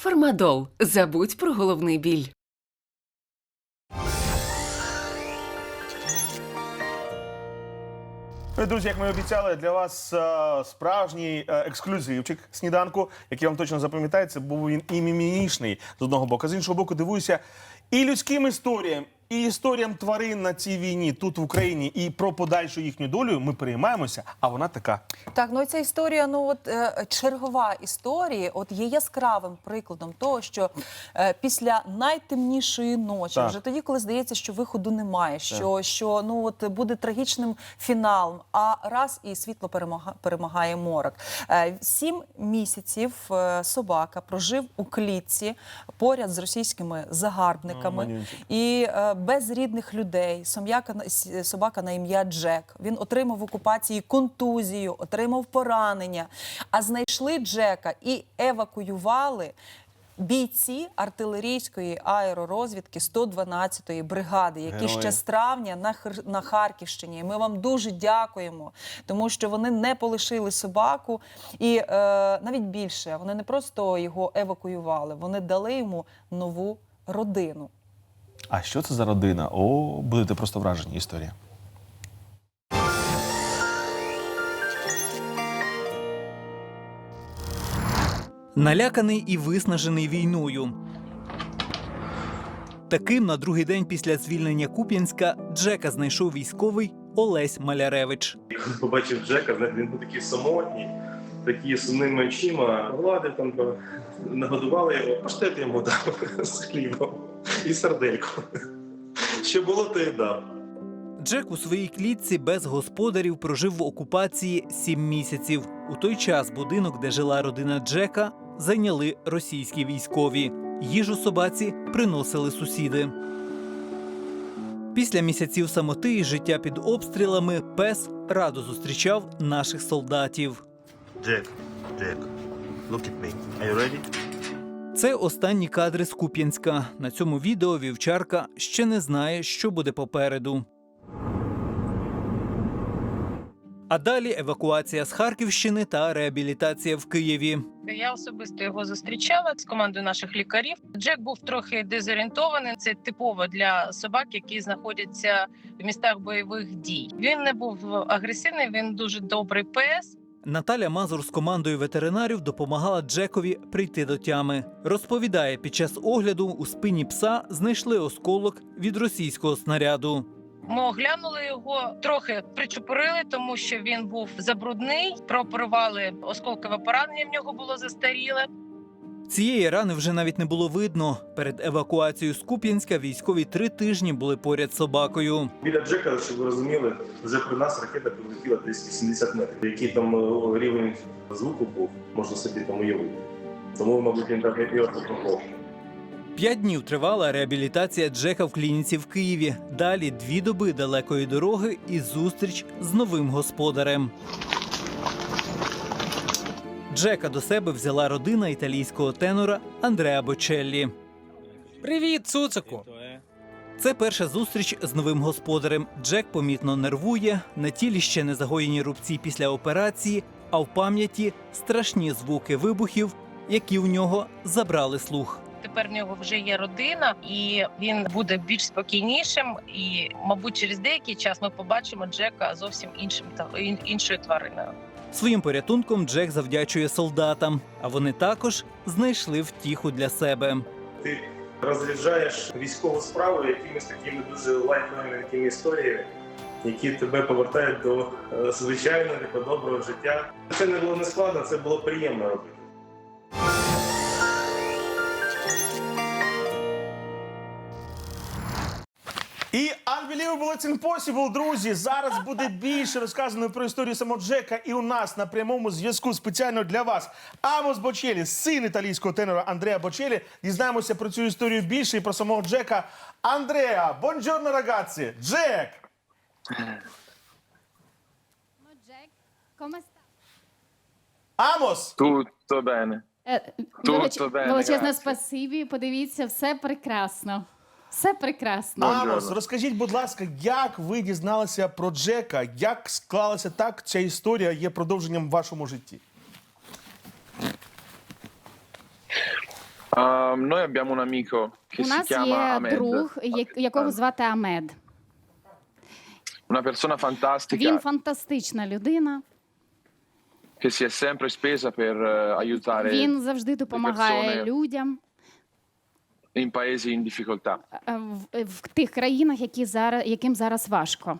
Фармадол. Забудь про головний біль. Ну друзі, як ми обіцяли, для вас е, справжній е, ексклюзивчик сніданку, який вам точно запам'ятається, був він і мімінішний з одного боку. З іншого боку, дивуюся і людським історіям, і історіям тварин на цій війні тут в Україні, і про подальшу їхню долю ми переймаємося. А вона така. Так, ну і ця історія, ну от е, чергова історія, от є яскравим прикладом того, що е, після найтемнішої ночі, Так. вже тоді, коли здається, що виходу немає, що, що ну от буде трагічним фіналом, а раз і світло перемога, перемагає морок. Е, сім місяців е, собака прожив у клітці поряд з російськими загарбниками. О. І е, без рідних людей сом'яка собака на ім'я Джек. Він отримав в окупації контузію, отримав поранення. А знайшли Джека і евакуювали. Бійці артилерійської аеророзвідки 112-ї бригади, які Герої. ще з травня на Хр- на Харківщині. І Ми вам дуже дякуємо, тому що вони не полишили собаку, і е, навіть більше вони не просто його евакуювали, вони дали йому нову родину. А що це за родина? О, будете просто вражені історія. Наляканий і виснажений війною. Таким на другий день після звільнення Куп'янська Джека знайшов військовий Олесь Маляревич. Коли побачив Джека, він був такий самотній, такий сумними очима, гладив там, нагодували його, паштет йому дав з хлібом і сардельку. Що було, то і дав. Джек у своїй клітці без господарів прожив в окупації сім місяців. У той час будинок, де жила родина Джека, зайняли російські військові. Їжу собаці приносили сусіди. Після місяців самоти і життя під обстрілами пес радо зустрічав наших солдатів. Jack, Jack, look at me. Are you ready? Це останні кадри з Куп'янська. На цьому відео вівчарка ще не знає, що буде попереду. А далі евакуація з Харківщини та реабілітація в Києві. Я особисто його зустрічала з командою наших лікарів. Джек був трохи дезорієнтований. Це типово для собак, які знаходяться в містах бойових дій. Він не був агресивний. Він дуже добрий пес. Наталя Мазур з командою ветеринарів допомагала Джекові прийти до тями. Розповідає, під час огляду у спині пса знайшли осколок від російського снаряду. Ми оглянули його, трохи причепурили, тому що він був забрудний. Прооперували осколкове поранення. В нього було застаріле. Цієї рани вже навіть не було видно. Перед евакуацією з Куп'янська військові три тижні були поряд з собакою. Біля Джека, щоб ви розуміли, вже при нас ракета прилетіла десь 80 метрів. Який там е, рівень звуку був, можна собі там уявити. Тому, мабуть, він так і отопав. П'ять днів тривала реабілітація Джека в клініці в Києві. Далі дві доби далекої дороги і зустріч з новим господарем. Джека до себе взяла родина італійського тенора Андреа Бочеллі. Привіт, цуцику! Це перша зустріч з новим господарем. Джек помітно нервує. На тілі ще не загоєні рубці після операції, а в пам'яті страшні звуки вибухів, які в нього забрали слух. Тепер в нього вже є родина, і він буде більш спокійнішим. І, мабуть, через деякий час ми побачимо Джека зовсім іншим та іншою твариною. Своїм порятунком Джек завдячує солдатам, а вони також знайшли втіху для себе. Ти розряджаєш військову справу якимись такими дуже лайфовими такими історіями, які тебе повертають до е, звичайного доброго життя. Це не було не складно, це було приємно робити. І Unbelievable It's Impossible, друзі. Зараз буде більше розказано про історію самого Джека. І у нас на прямому зв'язку спеціально для вас Амос Бочелі, син італійського тенора Андреа Бочелі. Дізнаємося про цю історію більше і про самого Джека. Андреа, бонджорно, рагazzi! Джек! Jack. Амос! Tutto bene. Е, Тут велич- Величезне спасибі. Подивіться, все прекрасно. Все прекрасно. Амос, розкажіть, будь ласка, як ви дізналися про Джека? Як склалася так, ця історія є продовженням в вашому житті? Um, noi abbiamo un amico che У si нас chiama є Ahmed, друг, як- якого звати Амед. una persona fantastica Він фантастична людина. che si è sempre spesa per eh, aiutare Він завжди допомагає persone- людям in paesi in difficoltà е, в, в тих країнах, які зараз, яким зараз важко.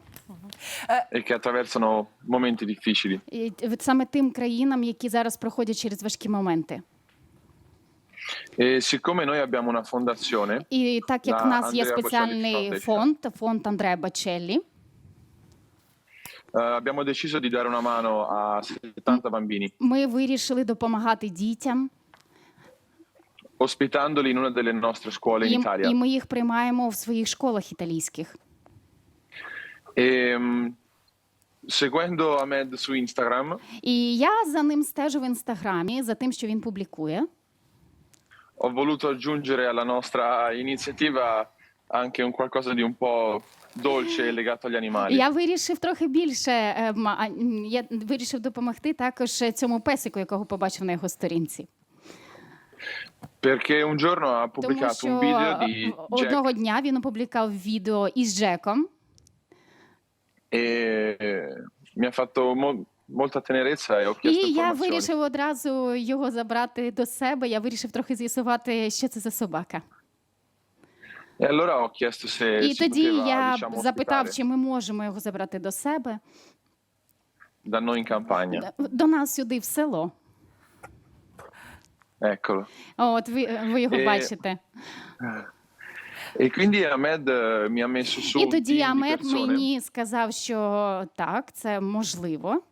e che attraversano momenti difficili. І саме тим країнам, які зараз проходять через важкі моменти. E siccome noi abbiamo una fondazione, І так як в нас є спеціальний фонд, фонд Андреа Бачеллі, eh, abbiamo deciso di dare una mano a 70 bambini, ми вирішили допомагати дітям, ospitandoli in una delle nostre scuole in Italia. і ми їх приймаємо в своїх школах італійських. E, mm, seguendo Ahmed su Instagram, І я за ним стежу в інстаграмі, за тим, що він публікує. ho voluto aggiungere alla nostra iniziativa anche un qualcosa di un po' dolce e legato agli animali. Я вирішив трохи більше. е, ма- а, м, Я вирішив допомогти також цьому песику, якого побачив на його сторінці. Perché un giorno ha Тому pubblicato що un video di одного Jack дня він опублікав відео із Джеком, e mi ha fatto mo- molta tenerezza e ho і chiesto я informazioni. вирішив одразу його забрати до себе. Я вирішив трохи з'ясувати, що це за собака. E allora ho chiesto se І si тоді poteva, я diciamo, запитав, ospitare чи ми можемо його забрати до себе, da noi in campagna. до нас сюди в село. Eccolo. От ви, ви його Е, бачите. E quindi Ahmed eh, mi ha messo su І тоді persone. мені сказав, що так, це можливо.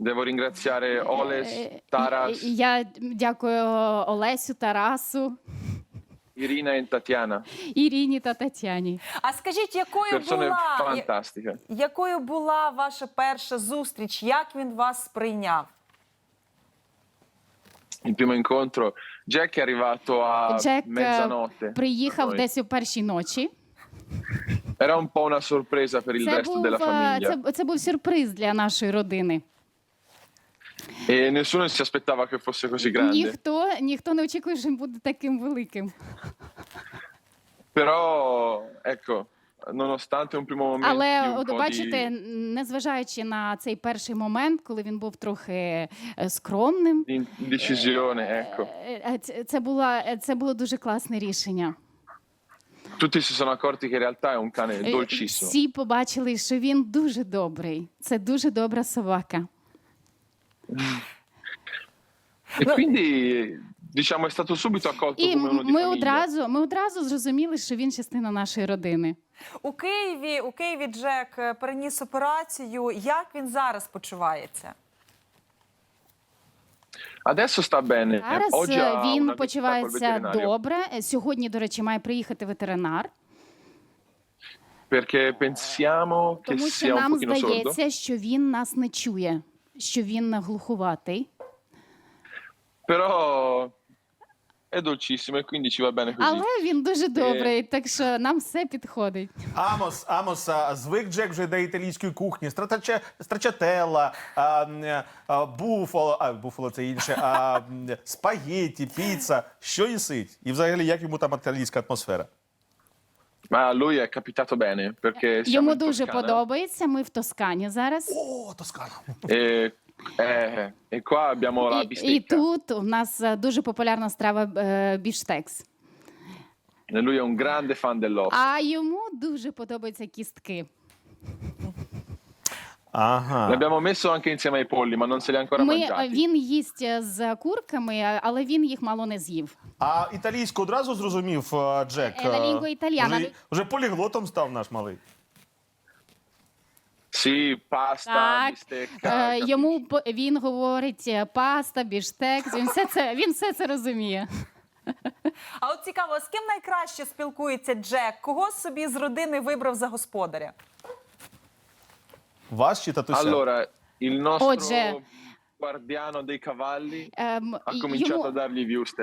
Devo ringraziare Oles, Е, Taras, Я дякую Олесю, Тарасу, Irina e Tatiana. Іріні та Тетяні. А скажіть, якою Persone була, якою була ваша перша зустріч? Як він вас сприйняв? Il primo incontro, Jack è arrivato a е, mezzanotte. приїхав десь у першій ночі. Era un po' una sorpresa per il Це resto був, della е, famiglia. це, це був сюрприз для нашої родини. E nessuno si aspettava che fosse così grande. Ніхто, ніхто не очікує, що він буде таким великим. Però, ecco, nonostante un primo momento Але от бачите, незважаючи на цей перший момент, коли він був трохи е, скромним, di ecco, е, е, це, е, це було дуже класне рішення. tutti si sono accorti che in realtà è un cane Е, dolcissimo. Всі побачили, що він дуже добрий. Це дуже добра собака. E quindi, diciamo, è stato subito accolto І come uno di ми одразу, ми одразу зрозуміли, що він частина нашої родини. У Києві, у Києві Джек е, переніс операцію. Як він зараз почувається? Adesso sta. Зараз е, він почувається добре. Е, Сьогодні, до речі, має приїхати ветеринар, Perché pensiamo che тому що нам здається, що він нас не чує, що він глухуватий. Però è dolcissimo e quindi ci va bene così. Але він дуже добрий, так що нам все підходить. Амос, Амос, а, звик Джек вже до італійської кухні. Стратаче, страчателла, а, м, а, буфало, а буфало це інше, а, м, спагетті, піца. Що їсить? І взагалі, як йому там італійська атмосфера? Ma a lui è capitato bene perché siamo Йому in дуже Toscana подобається. Ми в Тоскані зараз. О, Тоскана. e, e qua abbiamo la І, і тут у нас е, дуже популярна страва е, біштекс. Lui è un grande fan dell'osso. А йому дуже подобаються кістки. Ага. L'abbiamo messo anche insieme ai polli, ma non se li ha ancora Ми, mangiati. він їсть е, з курками, але він їх мало не з'їв. А італійську одразу зрозумів Джек? Е, la lingua italiana. Вже, вже поліглотом став наш малий. Sì, pasta, Так, е, йому по- він говорить е, паста, біштекс. Він все це він все це розуміє. А от цікаво, з ким найкраще спілкується Джек? Кого собі з родини вибрав за господаря? Вас чи татуся? Allora, il nostro Oggi- guardiano dei cavalli Ем, ha і- cominciato a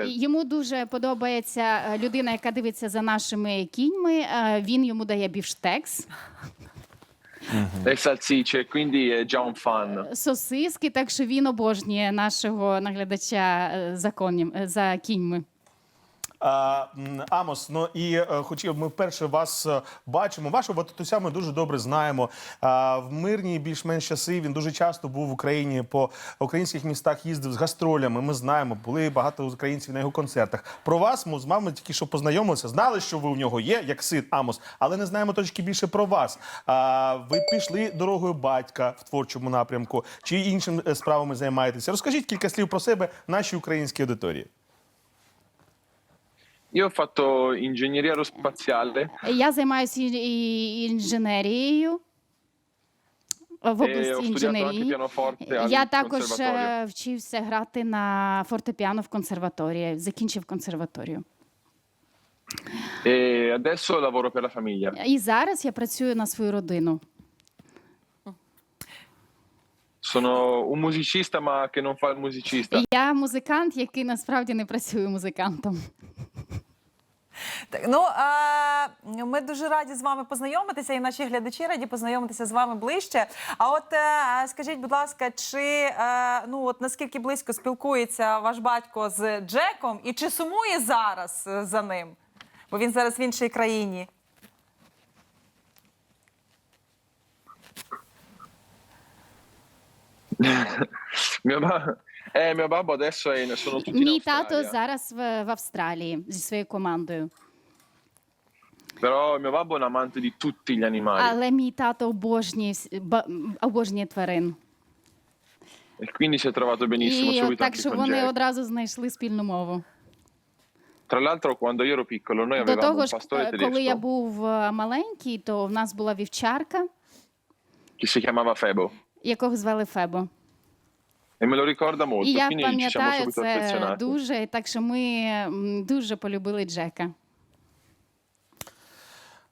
йому, йому дуже подобається е, людина, яка дивиться за нашими кіньми. Е, Він йому дає біштекс, Le salsicce, quindi è già un fan. сосиски, так що він обожнює нашого наглядача е, за коням е, за кіньми. Амос, ну і е, хотів, ми вперше вас е, бачимо. Вашого татуся ми дуже добре знаємо. В мирні більш-менш часи він дуже часто був в Україні по українських містах, їздив з гастролями. Ми знаємо, були багато українців на його концертах. Про вас ми з мамою тільки що познайомилися, знали, що ви у нього є, як син Амос, але не знаємо точки більше про вас. Ви пішли дорогою батька в творчому напрямку чи іншими е, справами займаєтеся? Розкажіть кілька слів про себе нашій українській аудиторії. Io ho fatto ingegneria aerospaziale Я займаюся і- і- інженерією в e ho області studiato anche інженерії. pianoforte al Я також conservatorio. е, вчився грати на фортепіано в консерваторії, закінчив консерваторію. E adesso lavoro per la famiglia. І зараз я працюю на свою родину. Sono un musicista ma che non fa il musicista. Я музикант, який насправді не працює музикантом. Так, ну а, ми дуже раді з вами познайомитися, і наші глядачі раді познайомитися з вами ближче. А от е, скажіть, будь ласка, чи е, ну от наскільки близько спілкується ваш батько з Джеком, і чи сумує зараз е, за ним? Бо він зараз в іншій країні. Mio, ba- eh, adesso è in, sono tutti in тато Australia. зараз в, в Австралії зі своєю командою. Però mio babbo è un amante di tutti gli animali Але мій тато обожнює, вс- ба- обожнює тварин. e quindi si è trovato benissimo І subito так, anche що con вони Jack. одразу знайшли спільну мову. Tra l'altro quando io ero piccolo noi До avevamo того un ж, pastore е, коли я tedesco був е, маленький, то в нас була вівчарка, che si chiamava Febo якого звали Фебо. E me lo ricorda molto, І я quindi ci siamo пам'ятаю subito це affezionati. дуже, так що ми м, дуже полюбили Джека.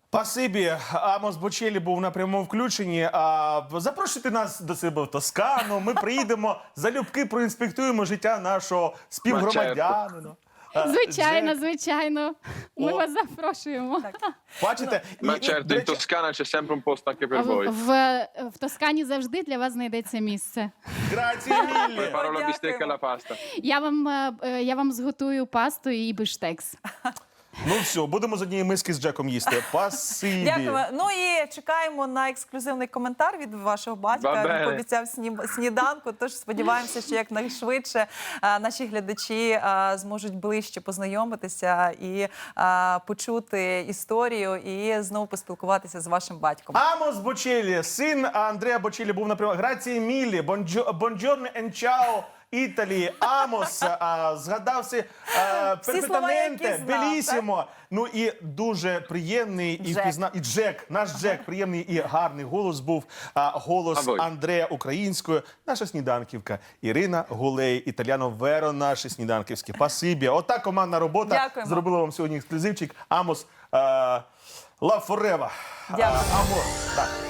Спасибі, Амос Бочелі був на прямому включенні. А запрошуйте нас до себе в Тоскану. Ми приїдемо залюбки, проінспектуємо життя нашого співгромадянина. Звичайно, звичайно. Ми О. вас запрошуємо. Бачите, Ma І- і, certo, до in речі, Toscana c'è sempre un posto anche per В, voi. в, в Тоскані завжди для вас знайдеться місце. Грації Міллі. Preparo la Дякуємо. bistecca pasta. Я вам, е, е, я вам зготую пасту і биштекс. Ну все, будемо з однієї миски з Джеком їсти. Спасибі. Дякуємо. Ну і чекаємо на ексклюзивний коментар від вашого батька. Бабе. Він пообіцяв снім- сніданку. Тож сподіваємося, що якнайшвидше а, наші глядачі а, зможуть ближче познайомитися і а, почути історію і знову поспілкуватися з вашим батьком. Амос Бочелі, син Андреа Бочелі був на прямому. Грації Міллі, бонджо- бонджорне and ciao, Італії, Амос, а, згадався а, Всі слова, які знав, белісімо. Ну і дуже приємний і Джек. впізна... і Джек, наш Джек, приємний і гарний голос був. А, голос? Андрея українською, наша сніданківка. Ірина Гулей, Італіано Веро, наші сніданківські. Пасибі. Ота командна робота Дякуємо. зробила вам сьогодні ексклюзивчик. Амос а, Love Forever. Дякую. А, Так.